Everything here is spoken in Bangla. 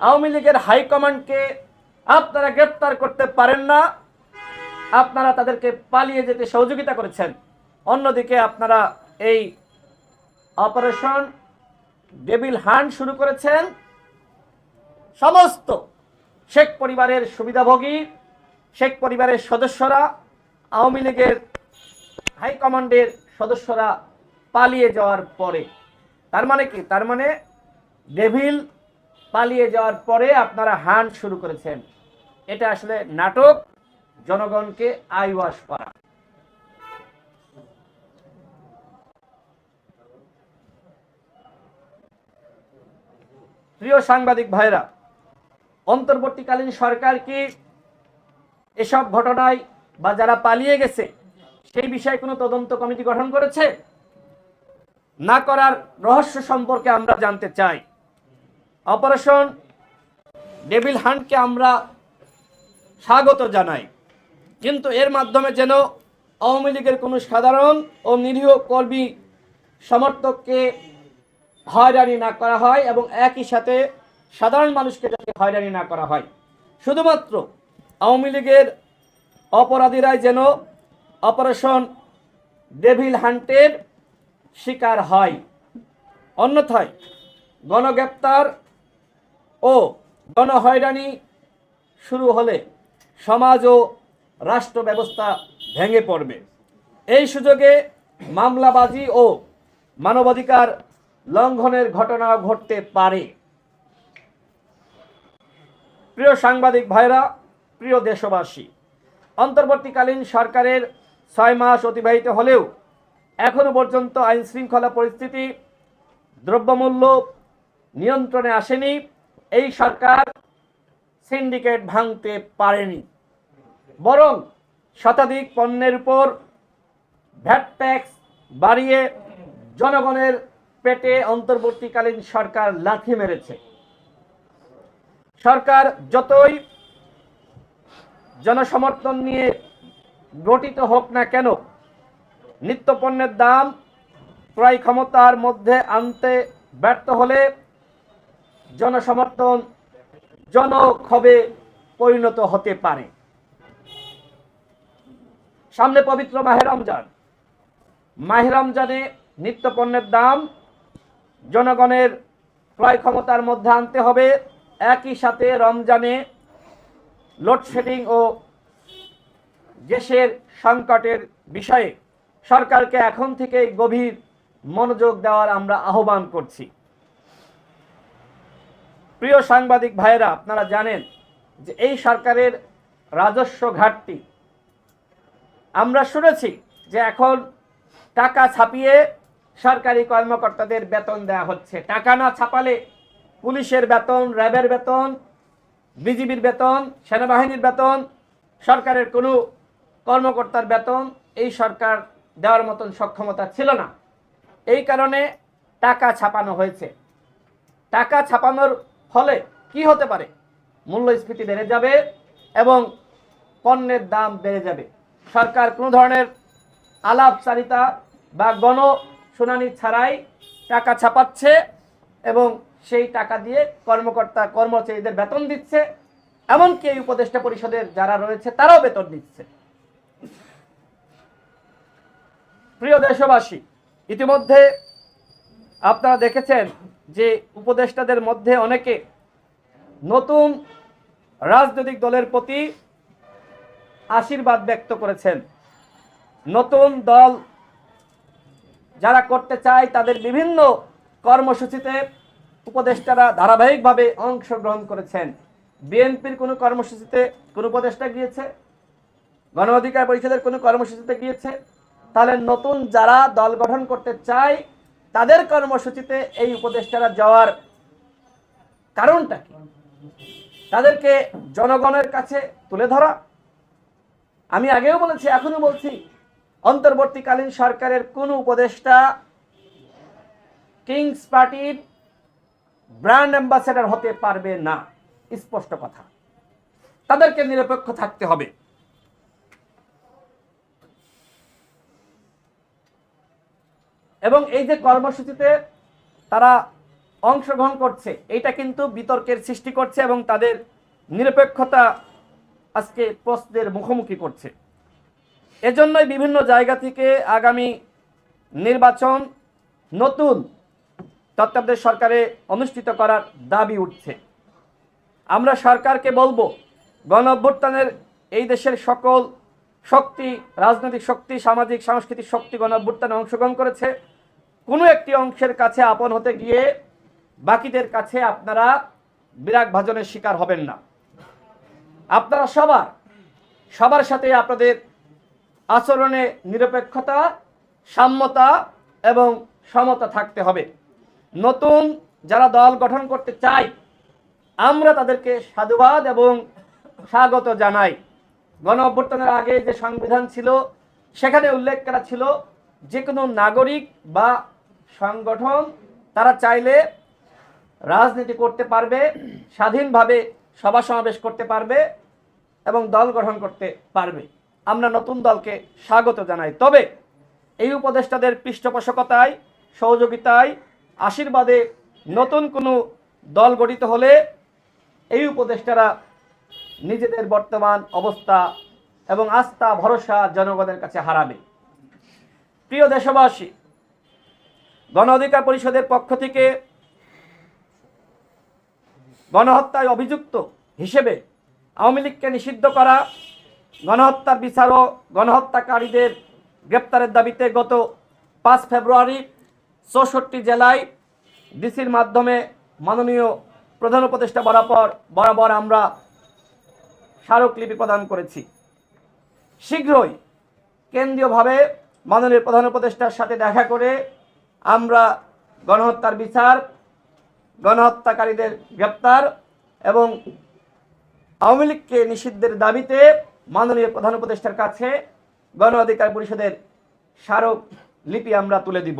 আওয়ামী লীগের হাইকমান্ডকে আপনারা গ্রেপ্তার করতে পারেন না। আপনারা তাদেরকে পালিয়ে যেতে সহযোগিতা করেছেন। অন্যদিকে আপনারা এই অপারেশন ডেভিল হান্ট শুরু করেছেন। সমস্ত শেখ পরিবারের সুবিধাভোগী, শেখ পরিবারের সদস্যরা, আওয়ামী লীগের হাইকমান্ডের সদস্যরা পালিয়ে যাওয়ার পরে। তার মানে কি? তার মানে ডেভিল পালিয়ে যাওয়ার পরে আপনারা হান শুরু করেছেন। এটা আসলে নাটক, জনগণকে আইওয়াশ করা। প্রিয় সাংবাদিক ভাইরা অন্তর্বর্তীকালীন সরকার কি এসব ঘটনায় বা যারা পালিয়ে গেছে, সেই বিষয়ে কোনো তদন্ত কমিটি গঠন করেছে? না করার রহস্য সম্পর্কে আমরা জানতে চাই। অপারেশন ডেভিল হান্টকে আমরা স্বাগত জানাই। কিন্তু এর মাধ্যমে যেন আওয়ামী লীগের কোনো সাধারণ ও নিরীহ কর্মী সমর্থককে হয়রানি না করা হয় এবং একই সাথে সাধারণ মানুষকে যাতে হয়রানি না করা হয়। শুধুমাত্র আওয়ামী লীগের অপরাধীরাই যেন অপারেশন ডেভিল হান্টের শিকার হয়। অন্যথায় গণগ্রেপ্তার ও গণহয়রানি শুরু হলে সমাজ ও রাষ্ট্র ব্যবস্থা ভেঙে পড়বে। এই সুযোগে মামলাবাজি ও মানবাধিকার লঙ্ঘনের ঘটনা ঘটতে পারে। প্রিয় সাংবাদিক ভাইরা, প্রিয় দেশবাসী, অন্তর্বর্তীকালীন সরকারের ছয় মাস অতিবাহিত হলেও এখনও পর্যন্ত আইন শৃঙ্খলা পরিস্থিতি দ্রব্যমূল্য নিয়ন্ত্রণে আসেনি। এই সরকার সিন্ডিকেট ভাঙতে পারেনি। বরং শতাধিক পণ্যের উপর ভ্যাট ট্যাক্স বাড়িয়ে জনগণের পেটে অন্তর্বর্তীকালীন সরকার লাথি মেরেছে। সরকার যতই জনসমর্থন নিয়ে গঠিত হোক না কেন, নিত্যপণ্যের দাম ক্রয় ক্ষমতার মধ্যে আনতে ব্যর্থ হলে জনসমর্থন জনক্ষোভে পরিণত হতে পারে। সামনে পবিত্র মাহে রমজান। মাহে রমজানে নিত্যপণ্যের দাম জনগণের ক্রয় ক্ষমতার মধ্যে আনতে হবে। একই সাথে রমজানে লোডশেডিং ও গ্যাসের সংকটের বিষয়ে সরকারকে এখন থেকে গভীর মনোযোগ দেওয়ার আমরা আহ্বান করছি। প্রিয় সাংবাদিক ভাইয়েরা, আপনারা জানেন যে এই সরকারের রাজস্ব ঘাটতি। আমরা শুনেছি যে এখন টাকা ছাপিয়ে সরকারি কর্মকর্তাদের বেতন দেওয়া হচ্ছে। টাকা না ছাপালে পুলিশের বেতন, র্যাবের বেতন, বিজিবির বেতন, সেনাবাহিনীর বেতন, সরকারের কোনো কর্মকর্তার বেতন এই সরকার দেওয়ার মতন সক্ষমতা ছিল না। এই কারণে টাকা ছাপানো হয়েছে। টাকা ছাপানোর ফলে কি হতে পারে? মূল্যস্ফীতি বেড়ে যাবে এবং পণ্যের দাম বেড়ে যাবে। সরকার কোনো ধরনের আলাপচারিতা বা গণ শুনানি ছাড়াই টাকা ছাপাচ্ছে এবং সেই টাকা দিয়ে কর্মকর্তা, কর্মচারীদের বেতন দিচ্ছে। এমনকি এই উপদেষ্টা পরিষদের যারা রয়েছে, তারাও বেতন দিচ্ছে প্রিয় দেশবাসী, ইতিমধ্যে আপনারা দেখেছেন যে উপদেষ্টাদের মধ্যে অনেকে নতুন রাজনৈতিক দলের প্রতি আশীর্বাদ ব্যক্ত করেছেন। নতুন দল যারা করতে চায় তাদের বিভিন্ন কর্মসূচিতে উপদেষ্টারা ধারাবাহিকভাবে অংশগ্রহণ করেছেন। বিএনপির কোনো কর্মসূচিতে কোনো উপদেষ্টা গিয়েছে? গণ অধিকার পরিষদের কোনো কর্মসূচিতে গিয়েছে? তাহলে নতুন যারা দল গঠন করতে চায় তাদের কর্মসূচিতে এই উপদেষ্টারা যাওয়ার কারণটা কি? তাদেরকে জনগণের কাছে তুলে ধরা? আমি আগেও বলেছি এখনও বলছি, অন্তর্বর্তীকালীন সরকারের কোন উপদেষ্টা কিংস পার্টির ব্র্যান্ড অ্যাম্বাসেডর হতে পারবে না। স্পষ্ট কথা। তাদেরকে নিরপেক্ষ থাকতে হবে। এবং এই যে কর্মসূচিতে তারা অংশগ্রহণ করছে এটা কিন্তু বিতর্কের সৃষ্টি করছে এবং তাদের নিরপেক্ষতা আজকে প্রশ্নের মুখোমুখি করছে। এজন্যই বিভিন্ন জায়গা থেকে আগামী নির্বাচন নতুন তত্ত্বাবধায়ক সরকারে অনুষ্ঠিত করার দাবি উঠছে। আমরা সরকারকে বলব গণ এই দেশের সকল শক্তি, রাজনৈতিক শক্তি, সামাজিক, সাংস্কৃতিক শক্তি গণঅভ্যুত্থানে অংশগ্রহণ করেছে। কোনো একটি অংশের কাছে আপন হতে গিয়ে বাকিদের কাছে আপনারা বিরাগ ভাজনের শিকার হবেন না। আপনারা সবার সবার সাথে আপনাদের আচরণে নিরপেক্ষতা, সাম্যতা এবং সমতা থাকতে হবে। নতুন যারা দল গঠন করতে চায়, আমরা তাদেরকে সাধুবাদ এবং স্বাগত জানাই। গণ অভ্যর্থনের আগে যে সংবিধান ছিল, সেখানে উল্লেখ করা ছিল যে কোনো নাগরিক বা সংগঠন তারা চাইলে রাজনীতি করতে পারবে, স্বাধীনভাবে সভা সমাবেশ করতে পারবে এবং দল গঠন করতে পারবে। আমরা নতুন দলকে স্বাগত জানাই। তবে এই উপদেষ্টাদের পৃষ্ঠপোষকতায়, সহযোগিতায়, আশীর্বাদে নতুন কোনো দল গঠিত হলে এই উপদেষ্টারা নিজেদের বর্তমান অবস্থা এবং আস্থা, ভরসা জনগণের কাছে হারাবে। প্রিয় দেশবাসী গণ অধিকার পরিষদের পক্ষ থেকে গণহত্যায় অভিযুক্ত হিসেবে আওয়ামী লীগকে নিষিদ্ধ করা, গণহত্যার বিচার ও গণহত্যাকারীদের গ্রেপ্তারের দাবিতে গত পাঁচ ফেব্রুয়ারি চৌষট্টি জেলায় ডিসির মাধ্যমে মাননীয় প্রধান উপদেষ্টা বরাবর বরাবর আমরা স্মারকলিপি প্রদান করেছি। শীঘ্রই কেন্দ্রীয়ভাবে মাননীয় প্রধান উপদেষ্টার সাথে দেখা করে আমরা গণহত্যার বিচার, গণহত্যাকারীদের গ্রেপ্তার এবং আওয়ামী লীগকে নিষিদ্ধের দাবিতে মাননীয় প্রধান উপদেষ্টার কাছে গণ অধিকার পরিষদের স্মারক লিপি আমরা তুলে দিব।